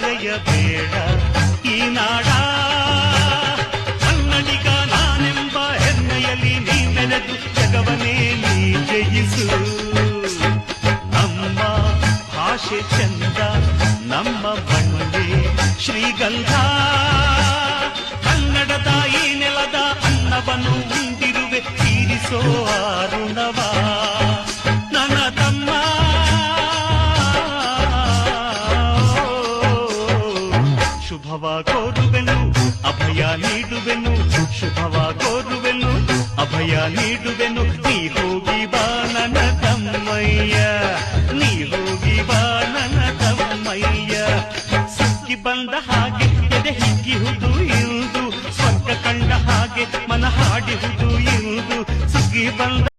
ಬೇಡ ಈ ನಾಡ. ಕನ್ನಡಿಗ ನಾನೆಂಬ ಹೆಮ್ಮೆಯಲ್ಲಿ ನೀ ಮೆರೆದು ಜಗವನೇ ನೀ ಜಯಿಸು. ನಮ್ಮ ಭಾಷೆ ಚಂದ, ನಮ್ಮ ಮಣ್ಣೆ ಶ್ರೀಗಂಧ. ಕನ್ನಡದ ಈ ನೆಲದ ಅನ್ನವನ್ನು ಉಂಡಿರುವೆ ತೀರಿಸೋ ಅರುಣವ. ಶುಭವ ಕೋರುವೆನು, ಅಭಯ ನೀಡುವೆನು, ಶುಭವ ಕೋರುವೆನು, ಅಭಯ ನೀಡುವೆನು. ನೀ ಹೋಗಿ ಬಾ ನನ್ನ ತಮ್ಮಯ್ಯ, ನೀ ಹೋಗಿ ಬಾನನ ತಮ್ಮಯ್ಯ. ಸುಗ್ಗಿ ಬಂದ ಹಾಗೆ ಎದೆ ಹಿಗ್ಗಿಹುದು ಇರುವುದು ಸ್ವರ್ಗ ಕಂಡ ಹಾಗೆ ಮನ ಹಾಡಿಹುದು ಇರುವುದು ಸುಗ್ಗಿ ಬಂದ